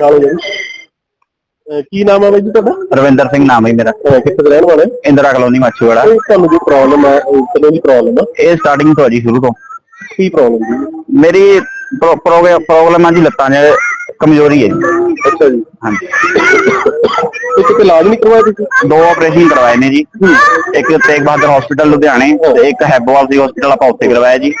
ਨਾਲੋਂ ਜੀ ਅਹ ਕੀ ਨਾਮ ਹੈ ਬਾਈ ਜੀ ਤੁਹਾਡਾ? ਰਵਿੰਦਰ ਸਿੰਘ ਨਾਮ ਹੈ ਮੇਰਾ। ਅਹ ਕਿੱਥੇ ਦੇ ਰਹਿਣ ਵਾਲੇ? ਇੰਦਰਾ ਕਲੋਨੀ ਮਾਛੀਵਾੜਾ। ਇਹ ਤੁਹਾਨੂੰ ਜੋ ਪ੍ਰੋਬਲਮ ਹੈ ਕਿੰਨੇ ਦੀ ਪ੍ਰੋਬਲਮ ਹੈ ਇਹ ਸਟਾਰਟਿੰਗ ਤੋਂ ਹੈ ਜੀ ਸ਼ੁਰੂ ਤੋਂ। ਕੀ ਪ੍ਰੋਬਲਮ ਜੀ? ਮੇਰੀ ਪ੍ਰੋਬਲਮ ਆ ਜੀ ਲੱਤਾਂ 'ਚ ਕਮਜ਼ੋਰੀ ਹੈ ਜੀ। ਅੱਛਾ ਜੀ। ਹਾਂਜੀ। ਇਹ ਕਿਤੇ ਇਲਾਜ ਨਹੀਂ ਕਰਵਾਇਆ ਤੁਸੀਂ? ਦੋ ਆਪਰੇਸ਼ਨ ਕਰਵਾਏ ਨੇ ਜੀ। ਇੱਕ ਤੇਗ ਬਹਾਦਰ ਹਸਪੀਟਲ ਲੁਧਿਆਣੇ ਤੇ ਇੱਕ ਹੈਬੋਵਾਲ ਸੀ ਹਸਪੀਟਲ ਆਪਾਂ ਉੱਥੇ ਕਰਵਾਇਆ ਜੀ।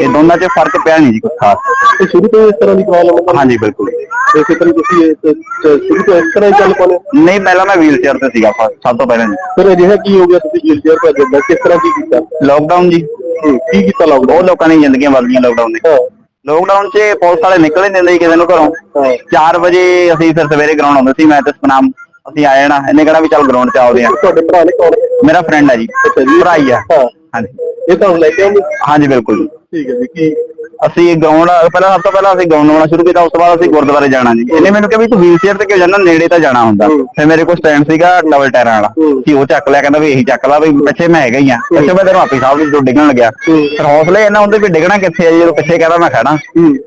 ਇਹ ਦੋਨਾਂ 'ਚ ਫ਼ਰਕ ਪਿਆ ਨਹੀਂ ਜੀ ਕੁਛ ਖਾਸ। ਇਹ ਸ਼ੁਰੂ ਤੋਂ ਇਸ ਤਰ੍ਹਾਂ ਦੀ ਪ੍ਰੋਬਲਮ ਹੈ? ਹਾਂਜੀ ਬਿਲਕੁਲ। ਤੇ ਕਿਤੇ ਤੁਸੀਂ ਇਹ ਤੇ- ਤੇ ਸ਼ੁਰੂ ਤੋਂ ਇਸ ਤਰ੍ਹਾਂ ਹੀ ਚੱਲ ਪਾਉਂਦੇ ਹੋ? ਨਹੀਂ ਪਹਿਲਾਂ ਮੈਂ ਵੀਲ ਚੇਅਰ ਤੇ ਸੀਗਾ ਫ- ਸਭ ਤੋਂ ਪਹਿਲਾਂ ਜੀ। ਫਿਰ ਅਜਿਹਾ ਕੀ ਹੋ ਗਿਆ ਤੁਸੀਂ ਵੀਲ ਚੇਅਰ ਤੇ ਜਿੱਦਾਂ ਕਿਸ ਤਰ੍ਹਾਂ ਕੀ ਕੀਤਾ? ਲੋਕਡਾਊਨ ਜੀ। ਹੂੰ, ਕੀ ਕੀਤਾ ਲਾਕਡਾਊਨ ਬਹੁਤ ਲੋਕਾਂ ਦੀਆਂ ਜ਼ਿੰਦਗੀਆਂ ਬਦਲੀਆਂ ਲੋਕਡਾਊਨ ਨੇ ਹਾਂ। ਲੋਕਡਾਊਨ 'ਚ ਪੁਲਿਸ ਵਾਲੇ ਨਿਕਲ ਹੀ ਨਹੀਂ ਦਿੰਦੇ ਸੀ ਕਿਸੇ ਨੂੰ ਘਰੋਂ। ਹਾਂ। 4 ਵਜੇ ਅਸੀਂ ਫਿਰ ਸਵੇਰੇ ਗਰਾਊਂਡ ਆਉਂਦੇ ਸੀ ਮੈਂ ਤੇ ਸਪਨਾਮ ਅਸੀਂ ਆ ਜਾਣਾ। ਇਹਨੇ ਕਹਿਣਾ ਵੀ ਚੱਲ ਗਰਾਊਂਡ 'ਚ ਆਉਦੇ ਆ ਤੁਹਾਡੇ ਭਰਾ ਨੇ ਕੌਣ? ਮੇਰਾ ਫਰੈਂਡ ਹੈ ਜੀ। ਭਰਾ ਹੀ ਆ। ਹਾਂ। ਹਾਂਜੀ। ਇਹ ਤੁਹਾਨੂੰ ਲੈ ਕੇ ਹਾਂਜੀ ਬਿਲਕੁਲ ਠੀਕ ਹੈ ਜੀ ਕੀ? ਅਸੀਂ ਗਰਾਊਂਡ ਪਹਿਲਾਂ ਸਭ ਤੋਂ ਪਹਿਲਾਂ ਅਸੀਂ ਗਰਾਊਂਡ ਆਉਣਾ ਸ਼ੁਰੂ ਕੀਤਾ ਉਸ ਤੋਂ ਬਾਅਦ ਅਸੀਂ ਗੁਰਦੁਆਰੇ ਜਾਣਾ ਜੀ। ਇਹਨੇ ਮੈਨੂੰ ਕਿਹਾ ਵੀ ਤੂੰ ਵੀਲ ਚੇਅਰ ਤੇ ਕਿਉਂ ਜਾਣਾ? ਨੇੜੇ ਤਾਂ ਜਾਣਾ ਹੁੰਦਾ। ਫਿਰ ਮੇਰੇ ਕੋਲ ਸਟੈਂਡ ਸੀਗਾ ਡਬਲ ਟਾਇਰਾਂ ਵਾਲਾ। ਸੀ ਉਹ ਚੱਕ ਲਿਆ ਕਹਿੰਦਾ ਵੀ ਇਹੀ ਚੱਕ ਲਾ ਵੀ ਪਿੱਛੇ ਮੈਂ ਹੈਗਾ ਹੀ ਆ। ਪਿੱਛੇ ਮੈਂ ਤੈਨੂੰ ਆਪੀ ਸਾਹਿਬ ਤੋਂ ਡਿੱਗਣ ਲੱਗਿਆ। ਫਿਰ ਹੌਸਲੇ ਇਹਨਾਂ ਹੁੰਦੇ ਵੀ ਡਿੱਗਣਾ ਕਿੱਥੇ ਆ ਜੀ ਜਦੋਂ ਪਿੱਛੇ ਕਹਿੰਦਾ ਮੈਂ ਖੜਾ।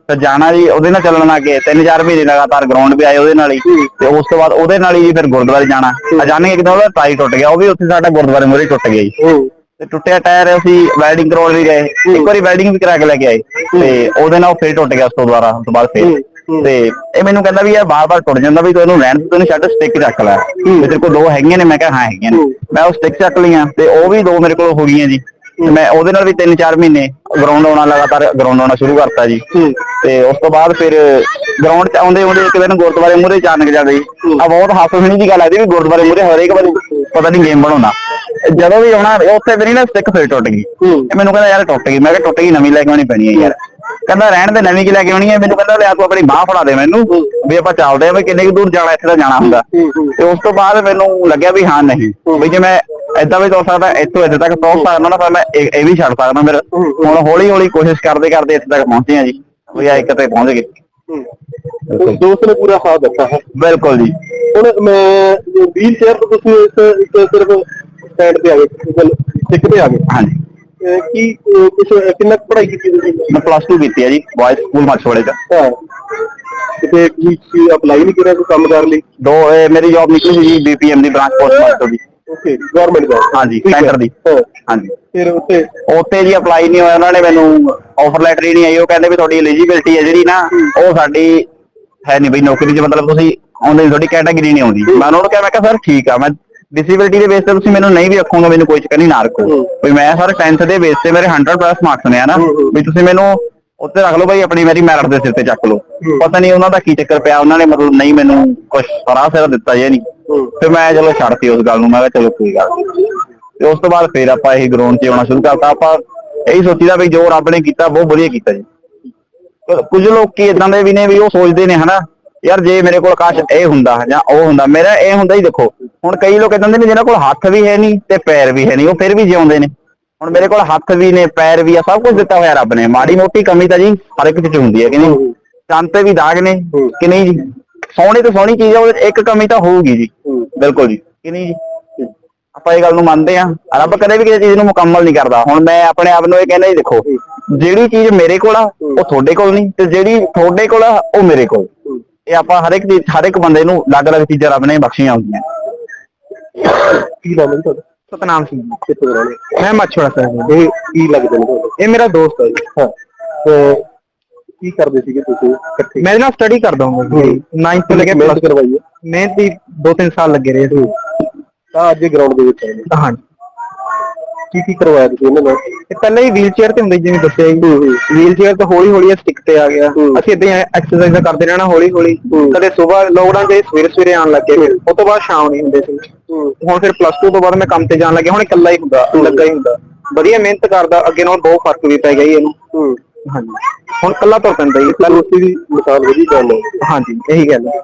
ਤੇ ਜਾਣਾ ਜੀ ਉਹਦੇ ਨਾਲ ਚੱਲਣ ਲੱਗੇ ਤਿੰਨ ਚਾਰ ਮਹੀਨੇ ਲਗਾਤਾਰ ਗਰਾਊਂਡ ਵੀ ਆਏ ਉਹਦੇ ਨਾਲ ਹੀ। ਤੇ ਉਸ ਤੋਂ ਬਾਅਦ ਉਹਦੇ ਨਾਲ ਹੀ ਫਿਰ ਗੁਰਦੁਆਰੇ ਜਾਣਾ। ਅਚਾਨਕ ਇੱਕ ਦਿਨ ਉਹਦਾ ਟਾਈ ਟੁੱਟ ਗਿਆ ਉਹ ਵੀ ਉੱਥੇ ਸਾਡਾ ਗੁਰਦੁਆਰੇ ਮੂਹਰੇ ਟੁੱਟ ਗਿਆ ਜੀ। ਤੇ ਟੁੱਟਿਆ ਟਾਇਰ ਅਸੀਂ ਵੈਲਡਿੰਗ ਕਰਾਉਣ ਵੀ ਗਏ। ਇੱਕ ਵਾਰੀ ਵੈਲਡਿੰਗ ਵੀ ਕਰਾ ਕੇ ਲੈ ਕੇ ਆਏ। ਤੇ ਉਹਦੇ ਨਾਲ ਉਹ ਫੇਰ ਟੁੱਟ ਗਿਆ ਉਸ ਤੋਂ ਦੁਬਾਰਾ ਉਸ ਤੋਂ ਬਾਅਦ ਫੇਰ। ਤੇ ਇਹ ਮੈਨੂੰ ਕਹਿੰਦਾ ਵੀ ਇਹ ਬਾਰ-ਬਾਰ ਟੁੱਟ ਜਾਂਦਾ ਵੀ ਤੂੰ ਇਹਨੂੰ ਰਹਿਣ ਦੇ ਤੈਨੂੰ ਛੱਡ ਸਟਿਕ ਚੱਕ ਲੈ। ਤੇ ਤੇਰੇ ਕੋਲ ਦੋ ਹੈਗੀਆਂ ਨੇ ਮੈਂ ਕਿਹਾ ਹਾਂ ਹੈਗੀਆਂ ਨੇ। ਮੈਂ ਉਹ ਸਟਿਕ ਚੱਕ ਲਈਆਂ ਤੇ ਉਹ ਵੀ ਦੋ ਮੇਰੇ ਕੋਲ ਹੋ ਗਈਆਂ ਜੀ। ਤੇ ਮੈਂ ਉਹਦੇ ਨਾਲ ਵੀ 3-4 ਮਹੀਨੇ ਗਰਾਊਂਡ ਆਉਣਾ ਲਗਾਤਾਰ ਗਰਾਊਂਡ ਆਉਣਾ ਸ਼ੁਰੂ ਕਰਤਾ ਜੀ। ਤੇ ਉਸ ਤੋਂ ਬਾਅਦ ਫਿਰ ਗਰਾਊਂਡ 'ਚ ਆਉਂਦੇ ਆਉਂਦੇ ਇੱਕ ਦਿਨ ਗੁਰਦੁਆਰੇ ਮੂਹਰੇ ਅਚਾਨਕ ਜਾਂਦੇ ਜੀ ਆ ਬਹੁਤ ਹਾਸੋਹੀਣੀ ਦੀ ਗੱਲ ਹੈ ਵੀ ਗੁਰਦੁਆਰੇ ਮੂਹਰੇ ਹਰੇਕ ਵਾਰੀ ਪਤਾ ਨਹੀਂ ਗੇਮ ਬਣਾਉਣਾ ਜਦੋਂ ਵੀ ਆਉਣਾ ਉੱਥੇ ਮੇਰੀ ਨਾ ਸਟਿਕ ਫਿਰ ਟੁੱਟ ਗਈ। ਮੈਨੂੰ ਕਹਿੰਦਾ ਯਾਰ ਟੁੱਟ ਗਈ। ਮੈਂ ਕਿਹਾ ਟੁੱਟ ਗਈ ਨਵੀਂ ਲੈ ਕੇ ਆਉਣੀ ਪੈਣੀ ਹੈ ਯਾਰ। ਕਹਿੰਦਾ ਰਹਿਣ ਦੇ ਨਵੀਂ ਕੀ ਲੈ ਕੇ ਆਉਣੀ ਹੈ? ਮੈਨੂੰ ਕਹਿੰਦਾ ਲਿਆ ਤੂੰ ਆਪਣੀ ਬਾਹ ਫੜਾ ਦੇ ਮੈਨੂੰ ਵੀ ਆਪਾਂ ਚੱਲਦੇ ਆ ਵੀ ਕਿੰਨੇ ਕੁ ਦੂਰ ਜਾਣਾ ਇੱਥੇ ਤਾਂ ਜਾਣਾ ਹੁੰਦਾ। ਤੇ ਉਸ ਤੋਂ ਬਾਅਦ ਮੈਨੂੰ ਲੱਗਿਆ ਵੀ ਹਾਂ ਨਹੀਂ। ਵੀ ਜੇ ਮੈਂ ਏਦਾਂ ਵੀ ਤੁਰ ਸਕਦਾ ਇੱਥੋਂ ਇੱਥੇ ਤੱਕ ਪਹੁੰਚ ਸਕਦਾ ਨਾ ਫਿਰ ਮੈਂ ਇਹ ਵੀ ਛੱਡ ਸਕਦਾ ਫਿਰ। ਹੁਣ ਹੌਲੀ ਹੌਲੀ ਕੋਸ਼ਿਸ਼ ਕਰਦੇ ਕਰਦੇ ਇੱਥੇ ਤੱਕ ਪਹੁੰਚੇ ਆ ਜੀ। ਵੀ ਆ ਇੱਕ ਤੇ ਪਹੁੰਚ ਗਏ। ਦੋਸਤ ਨੇ ਪੂਰਾ ਸਾਥ ਦਿੱਤਾ। ਹੈ ਬਿਲਕੁਲ ਜੀ। ਹੁਣ ਮੈਂ ਵੀਲ ਚੇਅਰ ਤੋਂ ਤੁਸੀਂ ਇੱਕ ਸਿਰਫ ਸਟੈਂਡ ਤੇ ਆ ਗਏ ਗੱਲ ਇੱਕ ਤੇ ਆ ਗਏ। ਹਾਂਜੀ। ਅਹ ਕੀ ਅਹ ਕੁਛ ਕਿੰਨਾ ਕੁ ਪੜ੍ਹਾਈ ਕੀਤੀ ਤੁਸੀਂ? ਮੈਂ ਪਲੱਸ 2 ਕੀਤੀ ਹੈ ਜੀ ਬॉयਜ਼ ਸਕੂਲ ਮਛਵਾੜੇ ਦਾ ਹਾਂ ਕਿਤੇ ਕੀ ਅਪਲਾਈ ਨਹੀਂ ਕਰਿਆ ਕੋਈ ਕੰਮ ਕਰ ਲਈ? ਦੋ ਇਹ ਮੇਰੀ ਜੌਬ ਨਿਕਲੀ ਸੀ ਜੀ ਬੀਪੀਐਮ ਦੀ ਬ੍ਰਾਂਚ ਪੋਸਟ ਮਾਸਟਰ ਦੀ ਓਕੇ ਗਵਰਨਮੈਂਟ ਜੌਬ ਹਾਂਜੀ ਠੀਕ ਹੈ। ਸੈਂਟਰ ਦੀ। ਹਾਂ। ਹਾਂਜੀ। ਫਿਰ ਉੱਥੇ? ਉੱਥੇ ਜੀ ਅਪਲਾਈ ਨਹੀਂ ਹੋਇਆ ਉਹਨਾਂ ਨੇ ਮੈਨੂੰ ਆਫਰ ਲੈਟਰ ਹੀ ਨਹੀਂ ਆਈ। ਉਹ ਕਹਿੰਦੇ ਵੀ ਤੁਹਾਡੀ ਐਲੀਜੀਬਿਲਟੀ ਹੈ ਜਿਹੜੀ ਨਾ ਉਹ ਸਾਡੀ ਹੈ ਨਹੀਂ ਬਈ ਨੌਕਰੀ 'ਚ ਮਤਲਬ ਤੁਸੀਂ ਆਉਂਦੇ ਤੁਹਾਡੀ ਕੈਟਾਗਰੀ ਨਹੀਂ ਆਉਂਦੀ। ਮੈਂ ਉਹਨਾਂ ਨੂੰ ਕਿਹਾ ਮੈਂ ਕਿਹਾ ਸਰ ਠੀਕ ਆ ਮੈਂ ਡਿਸੇਬਿਲਟੀ ਦੇ ਬੇਸ ਤੇ ਤੁਸੀਂ ਮੈਨੂੰ ਨਹੀਂ ਵੀ ਰੱਖੋਗੇ ਮੈਨੂੰ ਕੋਈ ਚੱਕਰ ਨਹੀਂ ਨਾ ਰੱਖੋ। ਵੀ ਮੈਂ ਸਰ 10th ਦੇ ਬੇਸ ਤੇ ਮੇਰੇ 100 ਪਲੱਸ ਮਾਰਕਸ ਨੇ ਹਨਾ। ਵੀ ਤੁਸੀਂ ਮੈਨੂੰ ਉੱਤੇ ਰੱਖ ਲਓ ਭਾਈ ਆਪਣੀ ਮੇਰੀ ਮੈਰਿਟ ਦੇ ਸਿਰ ਤੇ ਚੱਕ ਲਓ। ਪਤਾ ਨਹੀਂ ਉਹਨਾਂ ਦਾ ਕੀ ਚੱਕਰ ਪਿਆ ਉਹਨਾਂ ਨੇ ਮਤਲਬ ਨਹੀਂ ਮੈਨੂੰ ਕੁਝ ਸਿਰ ਦਿੱਤਾ ਜੇ ਨਹੀਂ ਫਿਰ ਮੈਂ ਚਲੋ ਛੱਡਤੀ ਉਸ ਗੱਲ ਨੂੰ ਮੈਂ ਕਿਹਾ ਚਲੋ ਕੋਈ ਗੱਲ। ਤੇ ਉਸ ਤੋਂ ਬਾਅਦ ਫਿਰ ਆਪਾਂ ਇਹ ਗਰਾਊਂਡ 'ਚ ਆਉਣਾ ਸ਼ੁਰੂ ਕਰਤਾ ਆਪਾਂ ਇਹੀ ਸੋਚੀਦਾ ਵੀ ਜੋ ਰੱਬ ਨੇ ਕੀਤਾ ਬਹੁਤ ਵਧੀਆ ਕੀਤਾ ਜੀ ਕੁਝ ਲੋਕ ਕੀ ਇਦਾਂ ਦੇ ਵੀ ਨੇ ਵੀ ਉਹ ਸੋਚਦੇ ਨੇ ਹਨਾ ਯਾਰ ਜੇ ਮੇਰੇ ਕੋਲ ਕਾਸ਼ ਇਹ ਹੁੰਦਾ ਜਾਂ ਉਹ ਹੁੰਦਾ ਮੇਰਾ ਇਹ ਹੁੰਦਾ ਹੀ ਦੇਖੋ ਹੁਣ ਕਈ ਲੋਕ ਇਦਾਂ ਦੇ ਨੇ ਜਿਹਨਾਂ ਕੋਲ ਹੱਥ ਵੀ ਹੈ ਨਹੀਂ ਤੇ ਪੈਰ ਵੀ ਹੈ ਨਹੀਂ, ਉਹ ਫਿਰ ਵੀ ਜਿਉਂਦੇ ਨੇ। ਹੁਣ ਮੇਰੇ ਕੋਲ ਹੱਥ ਵੀ ਨੇ, ਪੈਰ ਵੀ ਆ, ਸਭ ਕੁਝ ਦਿੱਤਾ ਹੋਇਆ ਰੱਬ ਨੇ। ਮਾੜੀ ਮੋਟੀ ਕਮੀ ਤਾਂ ਜੀ ਹਰ ਇੱਕ ਚ ਹੁੰਦੀ ਹੈ ਕਿ ਨਹੀਂ? ਹੂੰ। ਤੇ ਵੀ ਦਾਗ ਨੇ, ਕਿ ਨਹੀਂ ਜੀ? ਸੋਹਣੀ ਤੇ ਸੋਹਣੀ ਚੀਜ਼ ਆ, ਉਹਦੇ ਇੱਕ ਕਮੀ ਤਾਂ ਹੋਊਗੀ ਜੀ। ਬਿਲਕੁਲ ਜੀ। ਕਿ ਨਹੀਂ ਜੀ? ਆਪਾਂ ਇਹ ਗੱਲ ਨੂੰ ਮੰਨਦੇ ਆ ਰੱਬ ਕਦੇ ਵੀ ਕਿਸੇ ਚੀਜ਼ ਨੂੰ ਮੁਕੰਮਲ ਨਹੀਂ ਕਰਦਾ। ਹੁਣ ਮੈਂ ਆਪਣੇ ਆਪ ਨੂੰ ਇਹ ਕਹਿੰਦਾ ਜੀ, ਦੇਖੋ, ਜਿਹੜੀ ਚੀਜ਼ ਮੇਰੇ ਕੋਲ ਆ, ਉਹ ਤੁਹਾਡੇ ਕੋਲ ਨਹੀਂ ਤੇ ਜਿਹੜੀ ਤੁਹਾਡੇ ਕੋਲ ਆ, ਉਹ ਮੇਰੇ ਕੋਲ। ਇਹ ਆਪਾਂ ਹਰ ਇੱਕ ਚੀਜ਼, ਹਰ ਇੱਕ ਬੰਦੇ ਨੂੰ ਅਲੱਗ-ਅਲੱਗ ਚੀਜ਼ਾਂ ਰੱਬ ਨੇ ਬਖਸ਼ੀਆਂ ਹੁੰਦੀਆਂ। ਕੀ ਨਾਮ ਹੈ ਤੁਹਾਡਾ? ਸਤਨਾਮ ਸਿੰਘ। ਕਿੱਥੇ ਦੇ ਰਹਿਣੇ ਮੈਂ ਮੱਛੜਾ ਸਾਹਿਬ ਇਹ ਕੀ ਲੱਗਦੇ ਨੇ ਤੁਹਾਨੂੰ ਇਹ ਮੇਰਾ ਦੋਸਤ ਹੈ ਜੀ। ਹਾਂ। ਤੇ ਕੀ ਕਰਦੇ ਸੀਗੇ ਤੁਸੀਂ ਇਕੱਠੇ? ਮੈਂ ਨਾ ਸਟੱਡੀ ਕਰਦਾ ਹਾਂ। 9th ਤੋਂ ਲੈ ਕੇ ਮਿਹਨਤ ਕਰਵਾਈ ਹੈ। ਮਿਹਨਤ ਦੀ 2-3 ਸਾਲ ਲੱਗੇ ਰਹੇ ਸੀ। ਤਾਂ ਅੱਜ ਗਰਾਊਂਡ ਦੇ ਵਿੱਚ ਆਏ ਨੇ। ਹਾਂ ਕੀ ਕੀ ਕਰਵਾਇਆ ਤੁਸੀਂ ਇਹਨਾਂ ਨਾਲ ਪਹਿਲਾਂ ਹੀ ਵੀਲ ਚੇਅਰ ਤੇ ਹੁੰਦੇ ਸੀ, ਜਿਵੇਂ ਦੱਸਿਆ ਜੀ ਵੀਲ ਚੇਅਰ ਤੋਂ ਹੌਲੀ ਹੌਲੀ ਸਟਿਕ ਤੇ ਆ ਗਿਆ। ਅਸੀਂ ਇਦਾਂ ਐਕਸਰਸਾਈਜ਼ ਕਰਦੇ ਰਹਿਣਾ ਹੌਲੀ ਹੌਲੀ। ਕਦੇ ਸਵੇਰ ਲੋਕਡਾਊਨ ਦੇ ਸਵੇਰੇ ਸਵੇਰੇ ਆਉਣ ਲੱਗੇ ਉਸ ਤੋਂ ਬਾਅਦ ਸ਼ਾਮ ਨਹੀਂ ਹੁੰਦੇ ਸੀ। ਹੁਣ ਫਿਰ ਪਲੱਸ 2 ਤੋਂ ਬਾਅਦ ਮੈਂ ਕੰਮ ਤੇ ਜਾਣ ਲੱਗਿਆ। ਹੁਣ ਇਕੱਲਾ ਹੀ ਹੁੰਦਾ ਲੱਗਾ ਹੀ ਹੁੰਦਾ। ਵਧੀਆ ਮਿਹਨਤ ਕਰਦਾ ਅੱਗੇ ਨਾਲ ਬਹੁਤ ਫ਼ਰਕ ਵੀ ਪੈ ਗਿਆ ਜੀ ਇਹਨੂੰ। ਹਾਂਜੀ। ਹੁਣ ਇਕੱਲਾ ਤੁਰ ਪੈਂਦਾ ਜੀ। ਤੰਦਰੁਸਤੀ ਦੀ ਮਿਸਾਲ ਵਧੀ ਗੱਲ ਹੈ। ਹਾਂਜੀ ਇਹੀ ਗੱਲ ਹੈ।